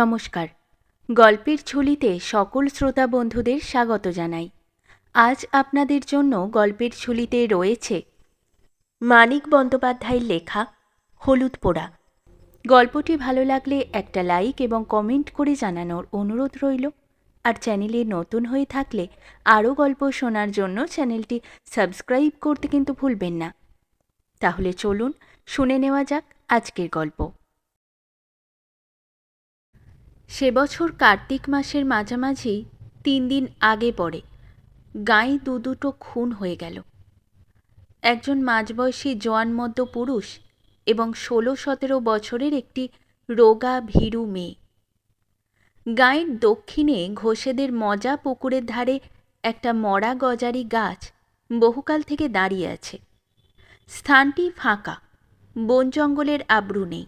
নমস্কার। গল্পের ঝুলিতে সকল শ্রোতা বন্ধুদের স্বাগত জানাই। আজ আপনাদের জন্য গল্পের ঝুলিতে রয়েছে মানিক বন্দ্যোপাধ্যায়ের লেখা হলুদ পোড়া। গল্পটি ভালো লাগলে একটা লাইক এবং কমেন্ট করে জানানোর অনুরোধ রইল। আর চ্যানেলে নতুন হয়ে থাকলে আরও গল্প শোনার জন্য চ্যানেলটি সাবস্ক্রাইব করতে কিন্তু ভুলবেন না। তাহলে চলুন শুনে নেওয়া যাক আজকের গল্প। সে বছর কার্তিক মাসের মাঝামাঝি তিন দিন আগে পড়ে। গায়ে দু দুটো খুন হয়ে গেল। একজন মাঝবয়সী জোয়ানমদ্য পুরুষ এবং ষোলো সতেরো বছরের একটি রোগা ভীরু মেয়ে। গাঁয়ের দক্ষিণে ঘোষেদের মজা পুকুরের ধারে একটা মরা গজারি গাছ বহুকাল থেকে দাঁড়িয়ে আছে। স্থানটি ফাঁকা, বন জঙ্গলের আব্রু নেই।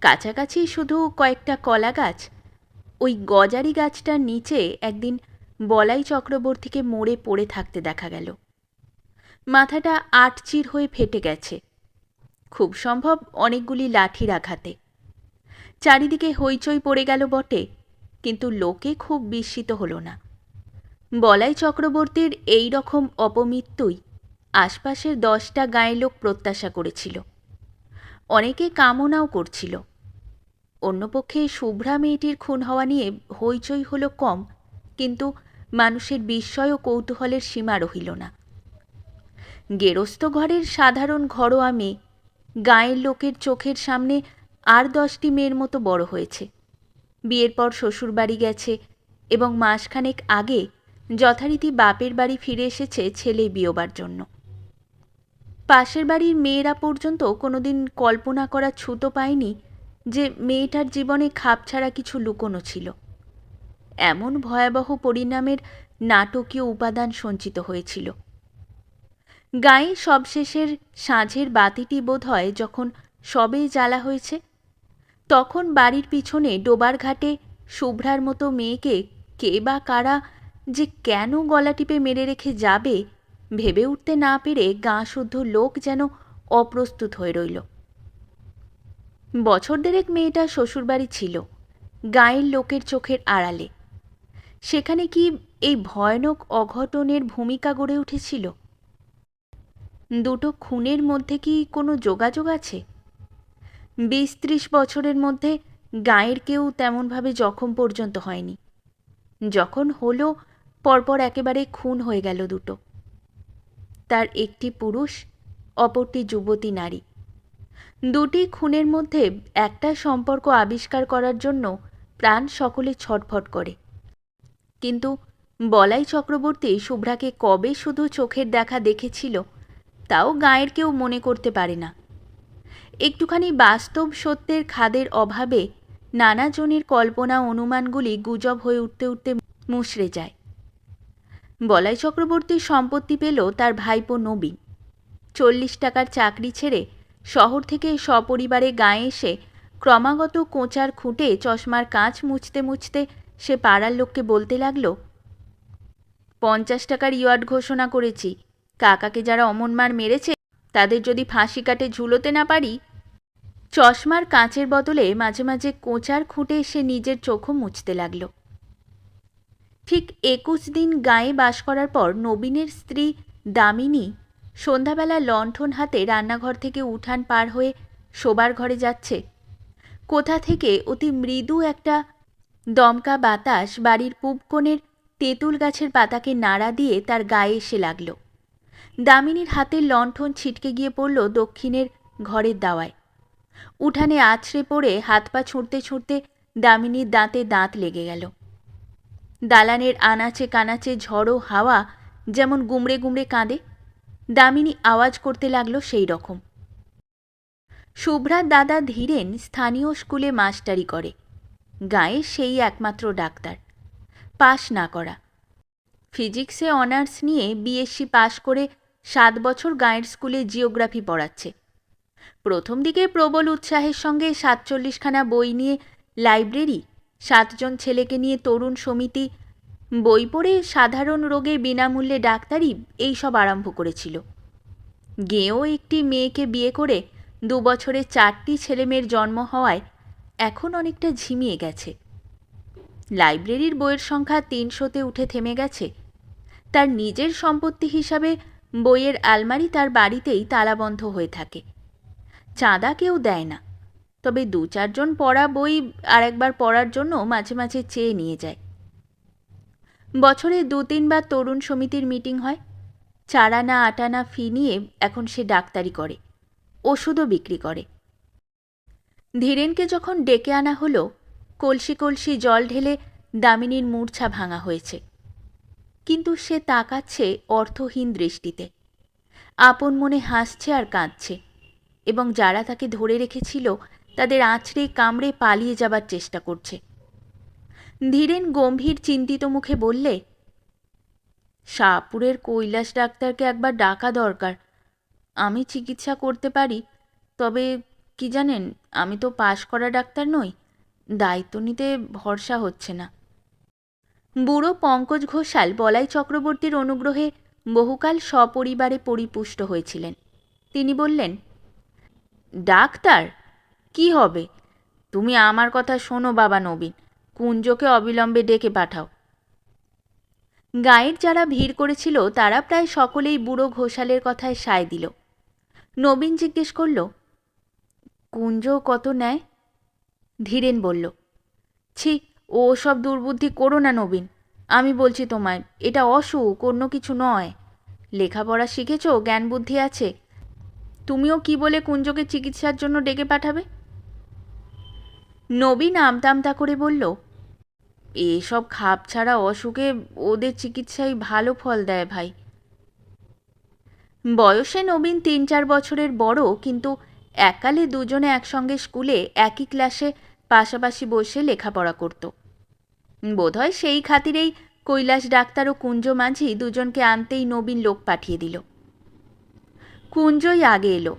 কাছাকাছি শুধু কয়েকটা কলা গাছ ওই গজারি গাছটার নিচে একদিন বলাই চক্রবর্তীকে মরে পড়ে থাকতে দেখা গেল। মাথাটা আটচির হয়ে ফেটে গেছে। খুব সম্ভব অনেকগুলি লাঠির আঘাতে। চারিদিকে হইচই পড়ে গেল বটে, কিন্তু লোকে খুব বিস্মিত হলো না। বলাই চক্রবর্তীর এই রকম অপমৃত্যুই আশপাশের দশটা গাঁয়ের লোক প্রত্যাশা করেছিল। অনেকে কামনাও করছিল। অন্যপক্ষে শুভ্রা মেয়েটির খুন হওয়া নিয়ে হইচই হলো কম, কিন্তু মানুষের বিস্ময় ও কৌতূহলের সীমা রহিল না। গেরস্ত ঘরের সাধারণ ঘরোয়া মেয়ে, গায়ের লোকের চোখের সামনে আর দশটি মেয়ের মতো বড় হয়েছে। বিয়ের পর শ্বশুরবাড়ি গেছে এবং মাসখানেক আগে যথারীতি বাপের বাড়ি ফিরে এসেছে ছেলে বিয়োবার জন্য। পাশের বাড়ির মেয়েরা পর্যন্ত কোনোদিন কল্পনা করা ছুতো পায়নি যে মেয়েটার জীবনে খাপ ছাড়া কিছু লুকোনো ছিল। এমন ভয়াবহ পরিণামের নাটকীয় উপাদান সঞ্চিত হয়েছিল। গায়ে সবশেষের সাঁঝের বাতিটি বোধ হয় যখন সবে জ্বালা হয়েছে, তখন বাড়ির পিছনে ডোবার ঘাটে শুভ্রার মতো মেয়েকে কে বা কারা যে কেন গলা টিপে মেরে রেখে যাবে, ভেবে উঠতে না পেরে গাঁ শুদ্ধ লোক যেন অপ্রস্তুত হয়ে রইল। বছর দেড়েক মেয়েটা শ্বশুরবাড়ি ছিল, গায়ের লোকের চোখের আড়ালে। সেখানে কি এই ভয়ানক অঘটনের ভূমিকা গড়ে উঠেছিল? দুটো খুনের মধ্যে কি কোনো যোগাযোগ আছে? বিশ ত্রিশ বছরের মধ্যে গায়ের কেউ তেমনভাবে জখম পর্যন্ত হয়নি। যখন হলো, পরপর একেবারে খুন হয়ে গেল দুটো। তার একটি পুরুষ, অপরটি যুবতী নারী। দুটি খুনের মধ্যে একটা সম্পর্ক আবিষ্কার করার জন্য প্রাণ সকলে ছটফট করে। কিন্তু বলাই চক্রবর্তী শুভ্রাকে কবে শুধু চোখের দেখা দেখেছিল, তাও গায়ের কেউ মনে করতে পারে না। একটুখানি বাস্তব সত্যের খাদের অভাবে নানাজনের কল্পনা অনুমানগুলি গুজব হয়ে উঠতে উঠতে মুশড়ে যায়। বলাই চক্রবর্তীর সম্পত্তি পেল তার ভাইপো নবীন। চল্লিশ টাকার চাকরি ছেড়ে শহর থেকে সপরিবারে গায়ে এসে ক্রমাগত কোঁচার খুঁটে চশমার কাঁচ মুছতে মুছতে সে পাড়ার লোককে বলতে লাগল, পঞ্চাশ টাকার ইয়ার্ড ঘোষণা করেছি। কাকাকে যারা অমনমার মেরেছে, তাদের যদি ফাঁসি কাটে ঝুলোতে না পারি? চশমার কাঁচের বদলে মাঝে মাঝে কোঁচার খুঁটে সে নিজের চোখও মুছতে লাগল। ঠিক একুশ দিন গায়ে বাস করার পর নবীনের স্ত্রী দামিনী সন্ধ্যাবেলা লণ্ঠন হাতে রান্নাঘর থেকে উঠান পার হয়ে শোবার ঘরে যাচ্ছে। কোথা থেকে অতি মৃদু একটা দমকা বাতাস বাড়ির পূব কোণের তেঁতুল গাছের পাতাকে নাড়া দিয়ে তার গায়ে এসে লাগল। দামিনীর হাতের লণ্ঠন ছিটকে গিয়ে পড়ল দক্ষিণের ঘরের দাওয়ায়। উঠানে আছড়ে পড়ে হাত পা ছুঁড়তে ছুঁড়তে দামিনীর দাঁতে দাঁত লেগে গেল। দালানের আনাচে কানাচে ঝড়ো হাওয়া যেমন গুমড়ে গুমড়ে কাঁদে দামিনী আওয়াজ করতে লাগল সেই রকম শুভ্রার দাদা ধীরেন স্থানীয় স্কুলে মাস্টারি করে। গায়ে সেই একমাত্র ডাক্তার। পাশ না করা। ফিজিক্সে অনার্স নিয়ে বিএসসি পাশ করে সাত বছর গায়ের স্কুলে জিওগ্রাফি পড়াচ্ছে। প্রথম দিকে প্রবল উৎসাহের সঙ্গে সাতচল্লিশখানা বই নিয়ে লাইব্রেরি, সাতজন ছেলেকে নিয়ে তরুণ সমিতি বই পড়ে সাধারণ রোগে বিনামূল্যে ডাক্তারি এই সব আরম্ভ করেছিল। গেয়েও একটি মেয়েকে বিয়ে করে দু বছরে চারটি ছেলেমেয়ের জন্ম হওয়ায় এখন অনেকটা ঝিমিয়ে গেছে। লাইব্রেরির বইয়ের সংখ্যা তিনশোতে উঠে থেমে গেছে। তার নিজের সম্পত্তি হিসাবে বইয়ের আলমারি তার বাড়িতেই তালাবন্ধ হয়ে থাকে। চাঁদা কেউ দেয় না। তবে দু চারজন পড়া বই আরেকবার পড়ার জন্য মাঝে মাঝে চেয়ে নিয়ে যায়। বছরে দু তিনবার তরুণ সমিতির মিটিং হয়। চার আনা আট আনা ফি নিয়ে এখন সে ডাক্তারি করে, ওষুধও বিক্রি করে। ধীরেনকে যখন ডেকে আনা হলো, কলসি কলসি জল ঢেলে দামিনীর মূর্ছা ভাঙা হয়েছে। কিন্তু সে তাকাচ্ছে অর্থহীন দৃষ্টিতে। আপন মনে হাসছে আর কাঁদছে এবং যারা তাকে ধরে রেখেছিল, তাদের আঁচড়ে কামড়ে পালিয়ে যাবার চেষ্টা করছে। ধীরেন গম্ভীর চিন্তিত মুখে বললে শাহপুরের কৈলাস ডাক্তারকে একবার ডাকা দরকার। আমি চিকিৎসা করতে পারি, তবে কি জানেন, আমি তো পাশ করা ডাক্তার নই, দায়িত্ব নিতে ভরসা হচ্ছে না। বুড়ো পঙ্কজ ঘোষাল বলাই চক্রবর্তীর অনুগ্রহে বহুকাল সপরিবারে পরিপুষ্ট হয়েছিলেন। তিনি বললেন, ডাক্তার? কি হবে? তুমি আমার কথা শোনো বাবা নবীন। কুঞ্জকে অবিলম্বে ডেকে পাঠাও। গায়ের যারা ভিড় করেছিল, তারা প্রায় সকলেই বুড়ো ঘোষালের কথায় সায় দিল। নবীন জিজ্ঞেস করল, কুঞ্জ কত নেয়? ধীরেন বলল, ছি, ও সব দুর্বুদ্ধি করো না নবীন। আমি বলছি তোমায়, এটা অসুখ, অন্য কিছু নয়। লেখাপড়া শিখেছো, জ্ঞান বুদ্ধি আছে। তুমিও কি বলে কুঞ্জকে চিকিৎসার জন্য ডেকে পাঠাবে? নবীন আমতামতা করে বলল এসব খাপ ছাড়া অসুখে ওদের চিকিৎসাই ভালো ফল দেয় ভাই। বয়সে নবীন তিন চার বছরের বড়, কিন্তু এককালে দুজনে একসঙ্গে স্কুলে একই ক্লাসে পাশাপাশি বসে লেখাপড়া করত। বোধহয় সেই খাতিরেই কৈলাস ডাক্তার ও কুঞ্জ মাঝি দুজনকে আনতেই নবীন লোক পাঠিয়ে দিল। কুঞ্জই আগে এলো।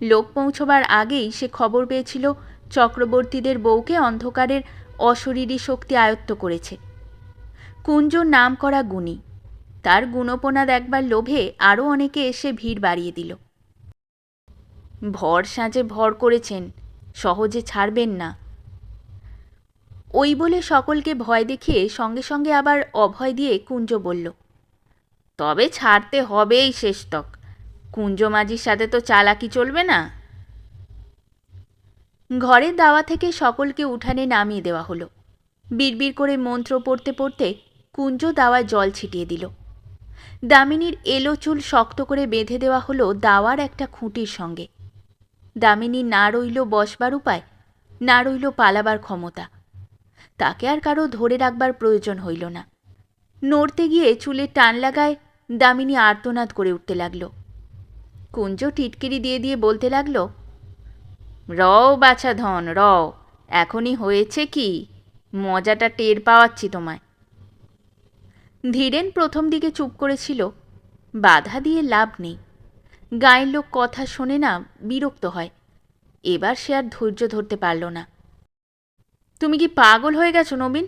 লোক পৌঁছবার আগেই সে খবর পেয়েছিল চক্রবর্তীদের বউকে অন্ধকারের অশরীরী শক্তি আয়ত্ত করেছে। কুঞ্জ নাম করা গুণী। তার গুণপনা দেখবার লোভে আরও অনেকে এসে ভিড় বাড়িয়ে দিল। ভর সাঁজে ভর করেছেন, সহজে ছাড়বেন না। ওই বলে সকলকে ভয় দেখিয়ে সঙ্গে সঙ্গে আবার অভয় দিয়ে কুঞ্জ বলল, তবে ছাড়তে হবেই শেষতক। কুঞ্জ মাঝির সাথে তো চালাকি চলবে না? ঘরের দাওয়া থেকে সকলকে উঠানে নামিয়ে দেওয়া হলো। বিড়বিড় করে মন্ত্র পড়তে পড়তে কুঞ্জ দাওয়ায় জল ছিটিয়ে দিল। দামিনীর এলো চুল শক্ত করে বেঁধে দেওয়া হলো দাওয়ার একটা খুঁটির সঙ্গে। দামিনী না রইল বসবার উপায়, না রইল পালাবার ক্ষমতা। তাকে আর কারও ধরে রাখবার প্রয়োজন হইল না। নড়তে গিয়ে চুলে টান লাগায় দামিনী আর্তনাদ করে উঠতে লাগল। কুঞ্জ টিটকিরি দিয়ে দিয়ে বলতে লাগল রও বাছা ধন, রও। এখনই হয়েছে কি? মজাটা টের পাওয়াচ্ছি তোমায়। ধীরেন প্রথম দিকে চুপ করেছিল, বাধা দিয়ে লাভ নেই। গায়ের লোক কথা শোনে না, বিরক্ত হয়। এবার সে আর ধৈর্য ধরতে পারল না। তুমি কি পাগল হয়ে গেছো নবীন?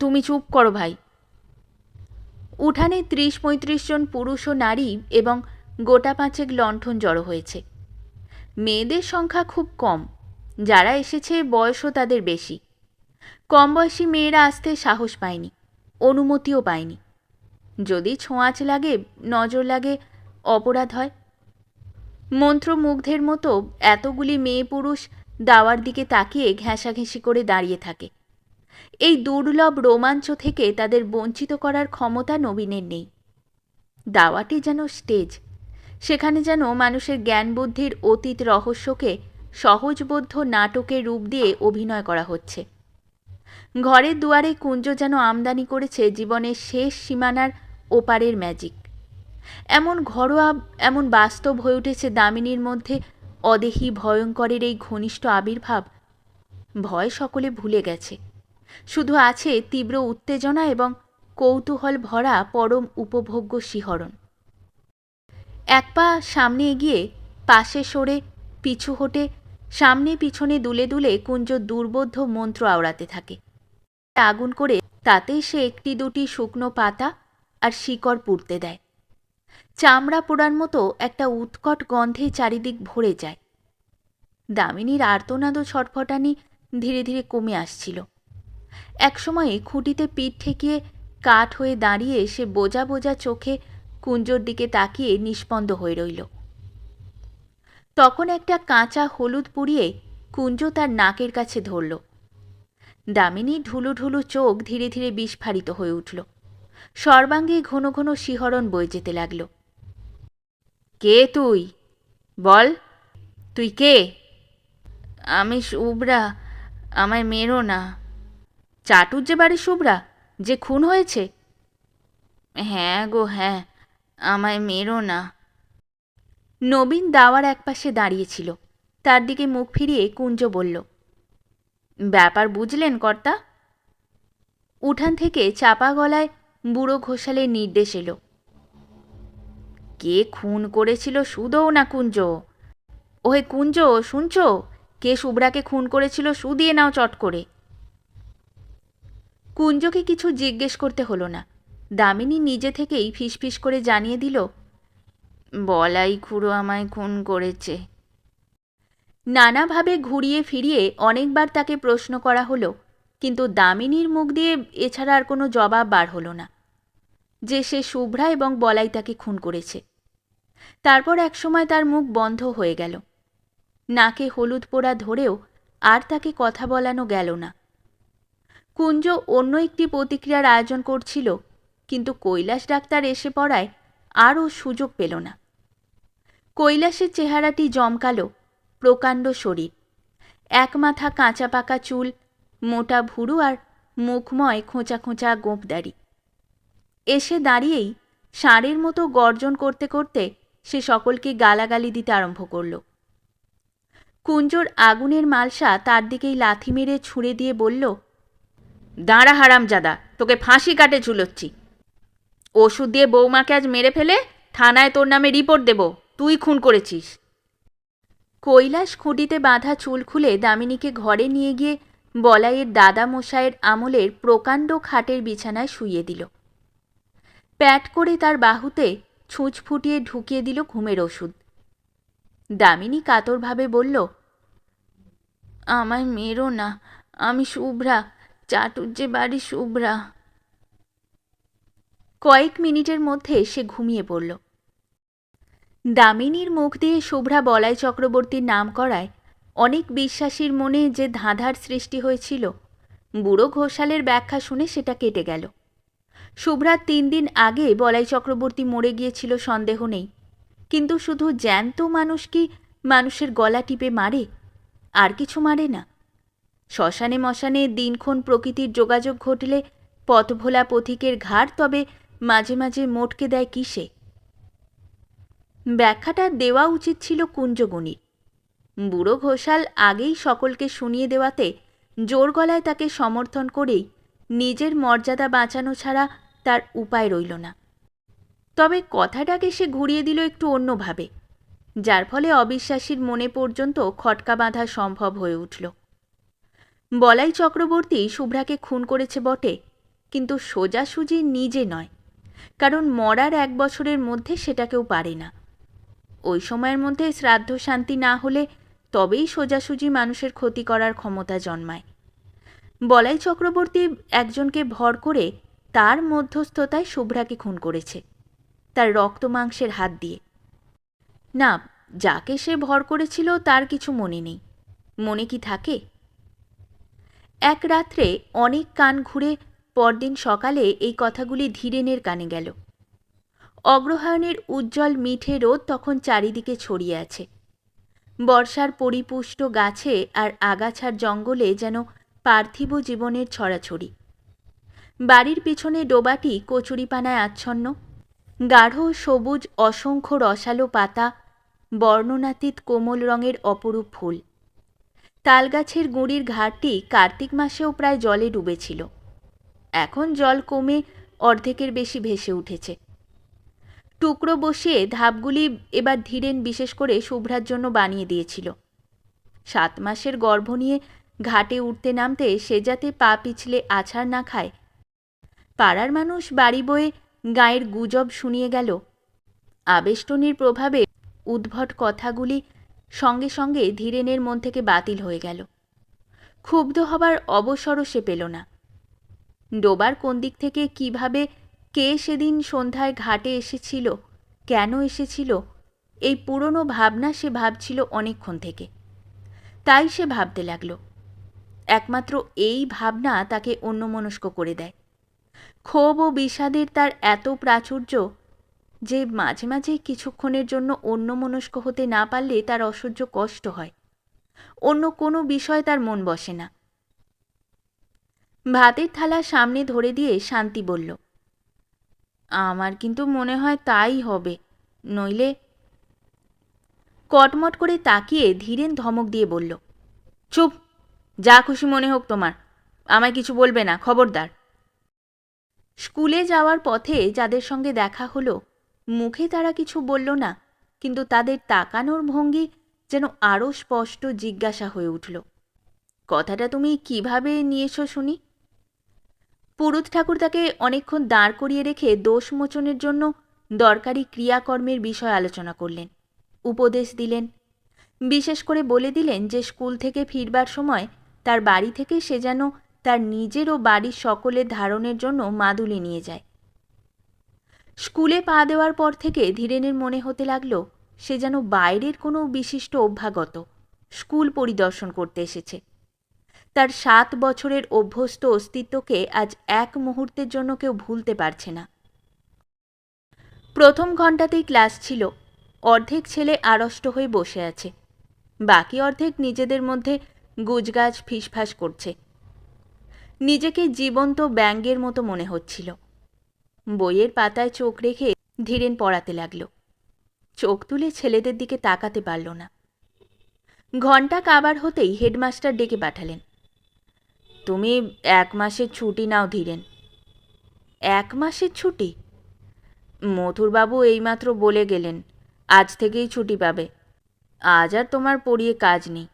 তুমি চুপ করো ভাই। উঠানে ত্রিশ পঁয়ত্রিশ জন পুরুষ ও নারী এবং গোটা পাঁচেক লণ্ঠন জড়ো হয়েছে। মেয়েদের সংখ্যা খুব কম। যারা এসেছে, বয়সও তাদের বেশি। কম বয়সী মেয়েরা আসতে সাহস পায়নি, অনুমতিও পায়নি। যদি ছোঁয়াচ লাগে, নজর লাগে, অপরাধ হয়। মন্ত্রমুগ্ধের মতো এতগুলি মেয়ে পুরুষ দাওয়ার দিকে তাকিয়ে ঘেঁষাঘেঁষি করে দাঁড়িয়ে থাকে। এই দুর্লভ রোমাঞ্চ থেকে তাদের বঞ্চিত করার ক্ষমতা নবীনের নেই। দাওয়াটি যেন স্টেজ সেখানে যেন মানুষের জ্ঞান বুদ্ধির অতীত রহস্যকে সহজবোধ্য নাটকের রূপ দিয়ে অভিনয় করা হচ্ছে। ঘরের দুয়ারে কুঞ্জ যেন আমদানি করেছে জীবনের শেষ সীমানার ওপারের ম্যাজিক। এমন ঘরোয়া, এমন বাস্তব হয়ে উঠেছে দামিনীর মধ্যে অদেহি ভয়ঙ্করের এই ঘনিষ্ঠ আবির্ভাব। ভয় সকলে ভুলে গেছে। শুধু আছে তীব্র উত্তেজনা এবং কৌতূহল ভরা পরম উপভোগ্য শিহরণ। এক পা সামনে এগিয়ে পাশে সরে পিছু হটে, সামনে পিছনে দুলে দুলে কুঞ্জ দুর্বোধ্য মন্ত্র আওড়াতে থাকে। আগুন করে তাতে সে একটি দুটি শুকনো পাতা আর শিকড় পুড়তে দেয়। চামড়া পোড়ার মতো একটা উৎকট গন্ধে চারিদিক ভরে যায়। দামিনীর আর্তনাদ ছটফটানি ধীরে ধীরে কমে আসছিল। একসময়ে খুঁটিতে পিঠ ঠেকিয়ে কাঠ হয়ে দাঁড়িয়ে সে বোঝা বোঝা চোখে কুঞ্জর দিকে তাকিয়ে নিষ্পন্দ হয়ে রইল। তখন একটা কাঁচা হলুদ পুড়িয়ে কুঞ্জ তার নাকের কাছে ধরল। দামিনী ঢুলু ঢুলু চোখ ধীরে ধীরে বিস্ফারিত হয়ে উঠল। সর্বাঙ্গে ঘন ঘন শিহরণ বয়ে যেতে লাগল। কে তুই? বল, তুই কে? আমি শুভ্রা, আমায় মেরো না। চাটুর যে বাড়ি শুভ্রা, যে খুন হয়েছে? হ্যাঁ গো হ্যাঁ। আমায় মেরো না। নবীন দাওয়ার একপাশে দাঁড়িয়েছিল। তার দিকে মুখ ফিরিয়ে কুঞ্জ বলল, ব্যাপার বুঝলেন কর্তা? উঠান থেকে চাপা গলায় বুড়ো ঘোষালের নির্দেশ এলো, কে খুন করেছিল সুদও না কুঞ্জ? ওহে কুঞ্জ, শুনছ? কে শুভ্রাকে খুন করেছিল সুদিয়ে নাও চট করে। কুঞ্জকে কিছু জিজ্ঞেস করতে হলো না। দামিনী নিজে থেকেই ফিসফিস করে জানিয়ে দিল, বলাই খুড়ো আমায় খুন করেছে। নানাভাবে ঘুরিয়ে ফিরিয়ে অনেকবার তাকে প্রশ্ন করা হলো, কিন্তু দামিনীর মুখ দিয়ে এছাড়া আর কোনো জবাব বার হলো না, যে সে শুভ্রা এবং বলাই তাকে খুন করেছে। তারপর একসময় তার মুখ বন্ধ হয়ে গেল। নাকে হলুদ পোড়া ধরেও আর তাকে কথা বলানো গেল না। কুঞ্জ অন্য একটি প্রতিক্রিয়ার আয়োজন করছিল কিন্তু কৈলাস ডাক্তার এসে পড়ায় আরও সুযোগ পেল না। কৈলাসের চেহারাটি জমকালো, প্রকাণ্ড শরীর। এক মাথা কাঁচা পাকা চুল, মোটা ভুরু আর মুখময় খোঁচা খোঁচা গোঁপদারি এসে দাঁড়িয়েই ষাঁড়ের মতো গর্জন করতে করতে সে সকলকে গালাগালি দিতে আরম্ভ করল। কুঞ্জর আগুনের মালসা তার দিকেই লাথি মেরে ছুঁড়ে দিয়ে বলল, দাঁড়া হারামজাদা, তোকে ফাঁসি কাটে ঝুলোচ্ছি। ওষুধ দিয়ে বৌমাকে আজ মেরে ফেলে থানায় তোর নামে রিপোর্ট দেব। তুই খুন করেছিস। কৈলাস খুঁটিতে বাঁধা চুল খুলে দামিনীকে ঘরে নিয়ে গিয়ে বলাইয়ের দাদা মশাইয়ের আমলের প্রকাণ্ড খাটের বিছানায় শুইয়ে দিল। প্যাট করে তার বাহুতে ছুঁচ ফুটিয়ে ঢুকিয়ে দিল ঘুমের ওষুধ। দামিনী কাতরভাবে বলল, আমায় মেরো না, আমি শুভ্রা চাটুর যে বাড়ি শুভ্রা। কয়েক মিনিটের মধ্যে সে ঘুমিয়ে পড়ল। দামিনীর মুখ দিয়ে শুভ্রা বলাই চক্রবর্তীর নাম করায় অনেক বিশ্বাসীর মনে যে ধাঁধার সৃষ্টি হয়েছিল, বুড়ো ঘোষালের ব্যাখ্যা শুনে সেটা কেটে গেল। শুভ্রার তিন দিন আগে বলাই চক্রবর্তী মরে গিয়েছিল সন্দেহ নেই, কিন্তু শুধু জ্যান্ত মানুষ কি মানুষের গলা টিপে মারে? আর কিছু মারে না। শ্মশানে মশানে দিনক্ষণ প্রকৃতির যোগাযোগ ঘটলে পথভোলা পথিকের ঘাড় তবে মাঝে মাঝে মোটকে দেয় কিসে? ব্যাখ্যাটা দেওয়া উচিত ছিল কুঞ্জগুণীর। বুড়ো ঘোষাল আগেই সকলকে শুনিয়ে দেওয়াতে জোর গলায় তাকে সমর্থন করেই নিজের মর্যাদা বাঁচানো ছাড়া তার উপায় রইল না। তবে কথাটাকে সে ঘুরিয়ে দিল একটু অন্যভাবে, যার ফলে অবিশ্বাসীর মনে পর্যন্ত খটকা বাঁধা সম্ভব হয়ে উঠল। বলাই চক্রবর্তী শুভ্রাকে খুন করেছে বটে, কিন্তু সোজাসুজি নিজে নয়। কারণ মরার এক বছরের মধ্যে সেটা কেউ পারে না। ওই সময়ের মধ্যে শ্রাদ্ধ শান্তি না হলে তবেই সোজাসুজি মানুষের ক্ষতি করার ক্ষমতা জন্মায়। বলাই চক্রবর্তী একজনকে ভর করে তার মধ্যস্থতায় শুভ্রাকে খুন করেছে, তার রক্ত মাংসের হাত দিয়ে। না, যাকে সে ভর করেছিল তার কিছু মনে নেই। মনে কি থাকে? এক রাত্রে অনেক কান ঘুরে পরদিন সকালে এই কথাগুলি ধীরেনের কানে গেল। অগ্রহায়ণের উজ্জ্বল মিঠে রোদ তখন চারিদিকে ছড়িয়ে আছে। বর্ষার পরিপুষ্ট গাছে আর আগাছার জঙ্গলে যেন পার্থিব জীবনের ছড়াছড়ি। বাড়ির পিছনে ডোবাটি কচুরিপানায় আচ্ছন্ন, গাঢ়, সবুজ, অসংখ্য রসালো পাতা, বর্ণনাতীত কোমল রঙের অপরূপ ফুল। তালগাছের গুঁড়ির ঘাটটি কার্তিক মাসেও প্রায় জলে ডুবেছিল। এখন জল কমে অর্ধেকের বেশি ভেসে উঠেছে। টুকরো বসিয়ে ধাপগুলি এবার ধীরেন বিশেষ করে শুভ্রার জন্য বানিয়ে দিয়েছিল। সাত মাসের গর্ভ নিয়ে ঘাটে উঠতে নামতে সে যাতে পা পিছলে আছাড় না খায়, পাড়ার মানুষ বাড়ি বয়ে গায়ের গুজব শুনিয়ে গেল। আবেষ্টনীর প্রভাবে উদ্ভট কথাগুলি সঙ্গে সঙ্গে ধীরেনের মন থেকে বাতিল হয়ে গেল। ক্ষুব্ধ হবার অবসরও সে পেল না। ডোবার কোন দিক থেকে কীভাবে কে সেদিন সন্ধ্যায় ঘাটে এসেছিল, কেন এসেছিল, এই পুরনো ভাবনা সে ভাবছিল অনেকক্ষণ থেকে। তাই সে ভাবতে লাগল। একমাত্র এই ভাবনা তাকে অন্যমনস্ক করে দেয়। ক্ষোভ ও বিষাদের তার এত প্রাচুর্য যে মাঝে মাঝে কিছুক্ষণের জন্য অন্যমনস্ক হতে না পারলে তার অসহ্য কষ্ট হয়। অন্য কোনো বিষয় তার মন বসে না। ভাতের থালা সামনে ধরে দিয়ে শান্তি বলল, আমার কিন্তু মনে হয় তাই হবে, নইলে কটমট করে তাকিয়ে ধীরেন ধমক দিয়ে বলল, চুপ, যা খুশি মনে হোক তোমার, আমায় কিছু বলবে না, খবরদার। স্কুলে যাওয়ার পথে যাদের সঙ্গে দেখা হলো, মুখে তারা কিছু বলল না, কিন্তু তাদের তাকানোর ভঙ্গি যেন আরও স্পষ্ট জিজ্ঞাসা হয়ে উঠল, কথাটা তুমি কীভাবে নিয়েছো শুনি? পুরুত ঠাকুর তাকে অনেকক্ষণ দাঁড় করিয়ে রেখে দোষ মোচনের জন্য দরকারি ক্রিয়াকর্মের বিষয় আলোচনা করলেন, উপদেশ দিলেন। বিশেষ করে বলে দিলেন যে, স্কুল থেকে ফিরবার সময় তার বাড়ি থেকে সে যেন তার নিজের ও বাড়ির সকলের ধারণের জন্য মাদুলি নিয়ে যায়। স্কুলে পা দেওয়ার পর থেকে ধীরেনের মনে হতে লাগল, সে যেন বাইরের কোনো বিশিষ্ট অভ্যাগত স্কুল পরিদর্শন করতে এসেছে। তার সাত বছরের অভ্যস্ত অস্তিত্বকে আজ এক মুহূর্তের জন্য কেউ ভুলতে পারছে না। প্রথম ঘন্টাতেই ক্লাস ছিল। অর্ধেক ছেলে আড়ষ্ট হয়ে বসে আছে। বাকি অর্ধেক নিজেদের মধ্যে গুজগাছ ফিসফাস করছে। নিজেকে জীবন্ত ব্যাঙ্গের মতো মনে হচ্ছিল। বইয়ের পাতায় চোখ রেখে ধীরেন পড়াতে লাগল। চোখ তুলে ছেলেদের দিকে তাকাতে পারল না। ঘণ্টা কাবার হতেই হেডমাস্টার ডেকে পাঠালেন। তুমি এক মাসের ছুটি নাও ধীরেন। এক মাসের ছুটি? মথুরবাবু এইমাত্র বলে গেলেন, আজ থেকেই ছুটি পাবে। আজ আর তোমার পড়িয়ে কাজ নেই।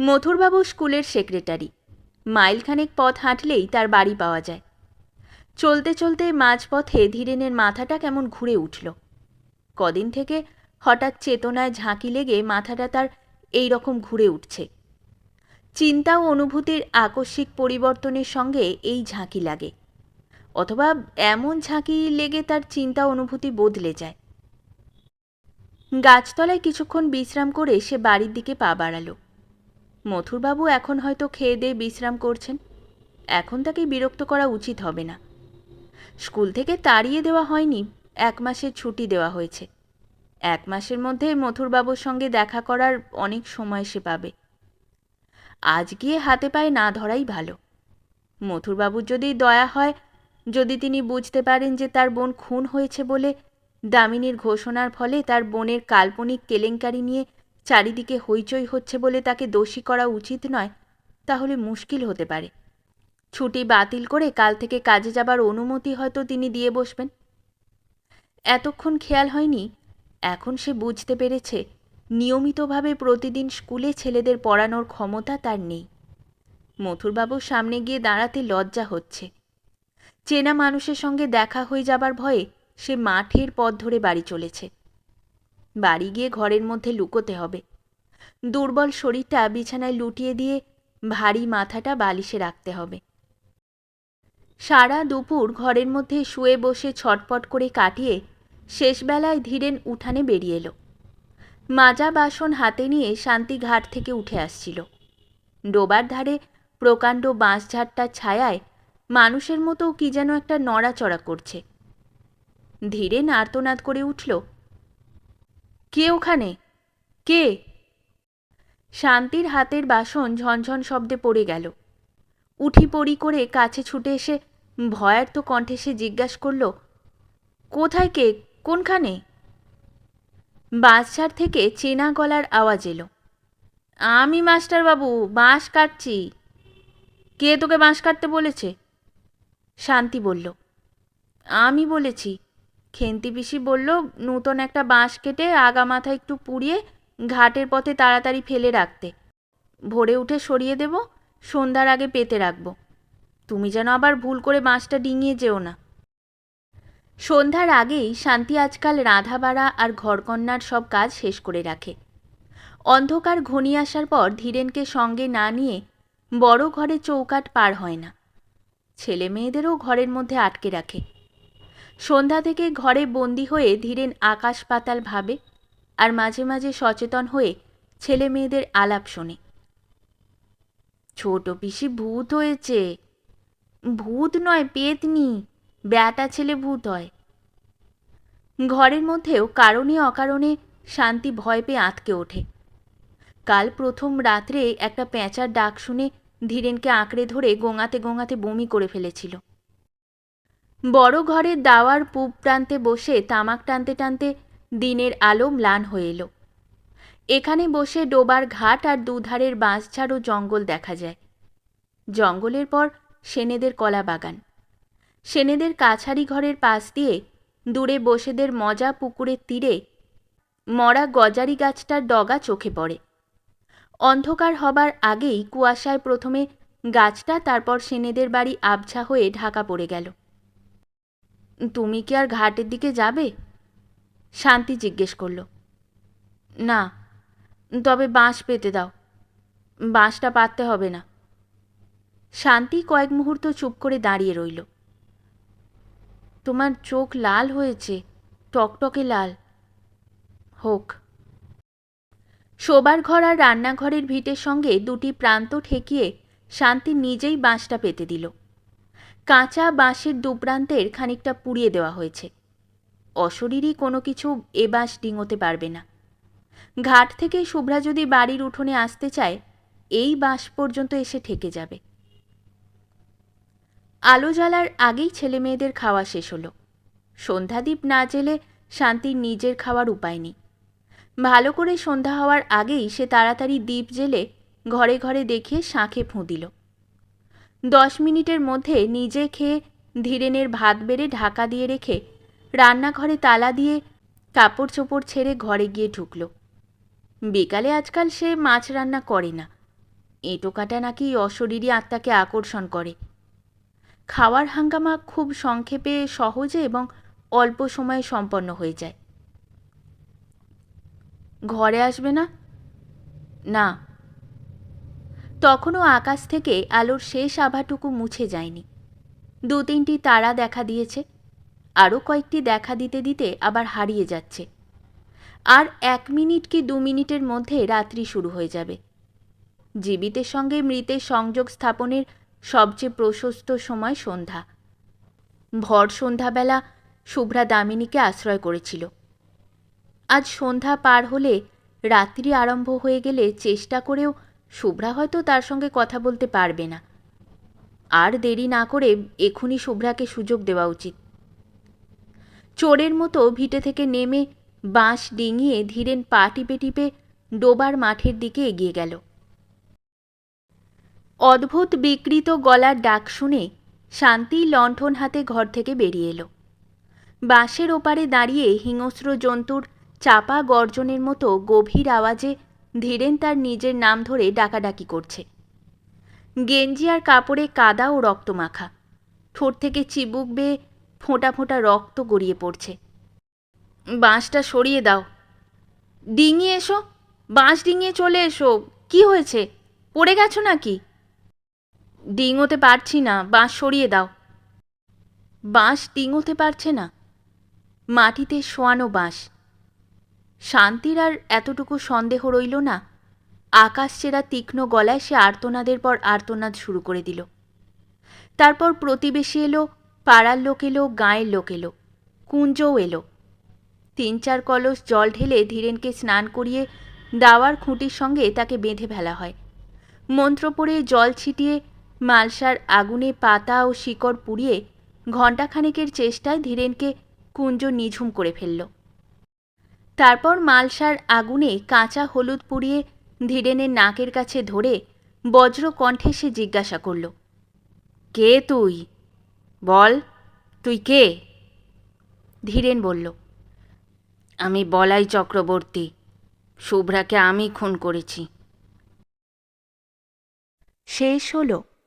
মথুরবাবু স্কুলের সেক্রেটারি। মাইলখানেক পথ হাঁটলেই তার বাড়ি পাওয়া যায়। চলতে চলতে মাঝপথে ধীরেনের মাথাটা কেমন ঘুরে উঠল। কদিন থেকে হঠাৎ চেতনায় ঝাঁকি লেগে মাথাটা তার এই রকম ঘুরে উঠছে। চিন্তা ও অনুভূতির আকস্মিক পরিবর্তনের সঙ্গে এই ঝাঁকি লাগে। অথবা এমন ঝাঁকি লেগে তার চিন্তা অনুভূতি বদলে যায়। গাছতলায় কিছুক্ষণ বিশ্রাম করে সে বাড়ির দিকে পা বাড়ালো। মথুরবাবু এখন হয়তো খেয়ে দিয়ে বিশ্রাম করছেন। এখন তাকে বিরক্ত করা উচিত হবে না। স্কুল থেকে তাড়িয়ে দেওয়া হয়নি, এক মাসের ছুটি দেওয়া হয়েছে। এক মাসের মধ্যে মথুরবাবুর সঙ্গে দেখা করার অনেক সময় সে পাবে। আজ গিয়ে হাতে পায়ে না ধরাই ভালো। মথুরবাবুর যদি দয়া হয়, যদি তিনি বুঝতে পারেন যে তার বোন খুন হয়েছে বলে দামিনীর ঘোষণার ফলে তার বোনের কাল্পনিক কেলেঙ্কারি নিয়ে চারিদিকে হইচই হচ্ছে বলে তাকে দোষী করা উচিত নয়, তাহলে মুশকিল হতে পারে। ছুটি বাতিল করে কাল থেকে কাজে যাবার অনুমতি হয়তো তিনি দিয়ে বসবেন। এতক্ষণ খেয়াল হয়নি? এখন সে বুঝতে পেরেছে নিয়মিতভাবে প্রতিদিন স্কুলে ছেলেদের পড়ানোর ক্ষমতা তার নেই। মথুরবাবুর সামনে গিয়ে দাঁড়াতে লজ্জা হচ্ছে। চেনা মানুষের সঙ্গে দেখা হয়ে যাবার ভয়ে সে মাঠের পথ ধরে বাড়ি চলেছে। বাড়ি গিয়ে ঘরের মধ্যে লুকোতে হবে। দুর্বল শরীরটা বিছানায় লুটিয়ে দিয়ে ভারী মাথাটা বালিশে রাখতে হবে। সারা দুপুর ঘরের মধ্যে শুয়ে বসে ছটপট করে কাটিয়ে শেষবেলায় ধীরেন উঠানে বেরিয়ে এলো। মাজা বাসন হাতে নিয়ে শান্তি ঘাট থেকে উঠে আসছিল। ডোবার ধারে প্রকাণ্ড বাঁশঝাড়টার ছায়ায় মানুষের মতো কি যেন একটা নড়াচড়া করছে। ধীরে আর্তনাদ করে উঠল, কে ওখানে? কে? শান্তির হাতের বাসন ঝনঝন শব্দে পড়ে গেল। উঠি পড়ি করে কাছে ছুটে এসে ভয়ার্ত কণ্ঠে সে জিজ্ঞাসা করল, কোথায় কে? কোনখানে? বাঁশঝাড় থেকে চেনা গলার আওয়াজ এলো। আমি, মাস্টারবাবু, বাঁশ কাটছি। কে তোকে বাঁশ কাটতে বলেছে? শান্তি বলল, আমি বলেছি। খেন্তি পিসি বলল, নূতন একটা বাঁশ কেটে আগা মাথা একটু পুড়িয়ে ঘাটের পথে তাড়াতাড়ি ফেলে রাখতে। ভোরে উঠে সরিয়ে দেব, সন্ধ্যার আগে পেতে রাখব। তুমি যেন আবার ভুল করে বাঁশটা ডিঙিয়ে যেও না। সন্ধ্যার আগেই শান্তি আজকাল রাধাবাড়া আর ঘরকন্যার সব কাজ শেষ করে রাখে। অন্ধকার ঘনিয়ে আসার পর ধীরেনকে সঙ্গে না নিয়ে বড় ঘরে চৌকাট পার হয় না। ছেলে মেয়েদেরও ঘরের মধ্যে আটকে রাখে। সন্ধ্যা থেকে ঘরে বন্দি হয়ে ধীরেন আকাশ পাতাল ভাবে আর মাঝে মাঝে সচেতন হয়ে ছেলে মেয়েদের আলাপ শোনে। ছোট পিসি ভূত হয়েছে। ভূত নয়, পেতনি। ব্যাটা ছেলে ভূত হয়। ঘরের মধ্যেও কারণে অকারণে শান্তি ভয় পেয়ে আঁতকে ওঠে। কাল প্রথম রাত্রে একটা পেঁচার ডাক শুনে ধীরেনকে আঁকড়ে ধরে গোঙাতে গোঙাতে বমি করে ফেলেছিল। বড় ঘরের দাওয়ার পূব প্রান্তে বসে তামাক টানতে টানতে দিনের আলো ম্লান হয়ে এলো। এখানে বসে ডোবার ঘাট আর দুধারের বাঁশঝাড় ও জঙ্গল দেখা যায়। জঙ্গলের পর সেনেদের কলা বাগান সেনেদের কাছারি ঘরের পাশ দিয়ে দূরে বসেদের মজা পুকুরের তীরে মরা গজারি গাছটার ডগা চোখে পড়ে। অন্ধকার হবার আগেই কুয়াশায় প্রথমে গাছটা, তারপর সেনেদের বাড়ি আবছা হয়ে ঢাকা পড়ে গেল। তুমি কি আর ঘাটের দিকে যাবে? শান্তি জিজ্ঞেস করল। না, তবে বাঁশ পেতে দাও। বাঁশটা পাততে হবে না। শান্তি কয়েক মুহূর্ত চুপ করে দাঁড়িয়ে রইল। তোমার চোখ লাল হয়েছে, টকটকে লাল। হোক। শোবার ঘর আর রান্নাঘরের ভিটের সঙ্গে দুটি প্রান্ত ঠেকিয়ে শান্তি নিজেই বাঁশটা পেতে দিল। কাঁচা বাঁশের দুপ্রান্তের খানিকটা পুড়িয়ে দেওয়া হয়েছে। অশরীরই কোনো কিছু এ বাঁশ ডিঙোতে পারবে না। ঘাট থেকে শুভ্রা যদি বাড়ির উঠোনে আসতে চায়, এই বাঁশ পর্যন্ত এসে ঠেকে যাবে। আলো জ্বালার আগেই ছেলে মেয়েদের খাওয়া শেষ হলো। সন্ধ্যাদীপ না জেলে শান্তির নিজের খাওয়ার উপায় নেই। ভালো করে সন্ধ্যা হওয়ার আগেই সে তাড়াতাড়ি দ্বীপ জেলে ঘরে ঘরে দেখিয়ে শাঁখে ফুঁ দিল। দশ মিনিটের মধ্যে নিজে খেয়ে ধীরেনের ভাত বেড়ে ঢাকা দিয়ে রেখে রান্নাঘরে তালা দিয়ে কাপড় চোপড় ছেড়ে ঘরে গিয়ে ঢুকল। বিকালে আজকাল সে মাছ রান্না করে না। এঁটো কাটা নাকি অশরীরী আত্মাকে আকর্ষণ করে। খাওয়ার হাঙ্গামা খুব সংক্ষেপে, সহজে এবং অল্প সময়ে সম্পন্ন হয়ে যায়। ঘরে আসবে না? না। তখনও আকাশ থেকে আলোর শেষ আভাটুকু মুছে যায়নি। দু তিনটি তারা দেখা দিয়েছে, আরও কয়েকটি দেখা দিতে দিতে আবার হারিয়ে যাচ্ছে। আর এক মিনিট কি দু মিনিটের মধ্যে রাত্রি শুরু হয়ে যাবে? জীবিতের সঙ্গে মৃতের সংযোগ স্থাপনের সবচেয়ে প্রশস্ত সময় সন্ধ্যা। ভর সন্ধ্যাবেলা শুভ্রা দামিনীকে আশ্রয় করেছিল। আজ সন্ধ্যা পার হলে রাত্রি আরম্ভ হয়ে গেলে চেষ্টা করেও শুভ্রা হয়তো তার সঙ্গে কথা বলতে পারবে না। আর দেরি না করে এখনই শুভ্রাকে সুযোগ দেওয়া উচিত। চোরের মতো ভিটে থেকে নেমে বাঁশ ডিঙিয়ে ধীরেন পা টিপে টিপে ডোবার মাঠের দিকে এগিয়ে গেল। অদ্ভুত বিকৃত গলার ডাক শুনে শান্তি লণ্ঠন হাতে ঘর থেকে বেরিয়ে এলো। বাঁশের ওপারে দাঁড়িয়ে হিংস্র জন্তুর চাপা গর্জনের মতো গভীর আওয়াজে ধীরেন তার নিজের নাম ধরে ডাকাডাকি করছে। গেঞ্জি আর কাপড়ে কাদা ও রক্ত মাখা ঠোঁট থেকে চিবুক বেয়ে ফোঁটা ফোঁটা রক্ত গড়িয়ে পড়ছে। বাঁশটা সরিয়ে দাও। ডিঙিয়ে এসো। বাঁশ ডিঙিয়ে চলে এসো। কি হয়েছে? পড়ে গেছো নাকি? ডিঙোতে পারছি না, বাঁশ সরিয়ে দাও। বাঁশ ডিঙোতে পারছে না। মাটিতে শোয়ানো বাঁশ। শান্তির আর এতটুকু সন্দেহ রইল না। আকাশ চেরা তীক্ষ্ণ গলায় সে আর্তনাদের পর আর্তনাদ শুরু করে দিল। তারপর প্রতিবেশী এলো, পাড়ার লোক এলো, গাঁয়ের লোক এলো, কুঞ্জও এলো। তিন চার কলস জল ঢেলে ধীরেনকে স্নান করিয়ে দাওয়ার খুঁটির সঙ্গে তাকে বেঁধে ফেলা হয়। মন্ত্র পড়ে জল ছিটিয়ে মালসার আগুনে পাতা ও শিকড় পুড়িয়ে ঘণ্টাখানেকের চেষ্টায় ধীরেনকে কুঞ্জ নিঝুম করে ফেলল। তারপর মালসার আগুনে কাঁচা হলুদ পুড়িয়ে ধীরেনের নাকের কাছে ধরে বজ্র কণ্ঠে সে জিজ্ঞাসা করল, কে তুই? বল, তুই কে? ধীরেন বলল, আমি বলাই চক্রবর্তী, শুভ্রাকে আমি খুন করেছি। শেষ হলো।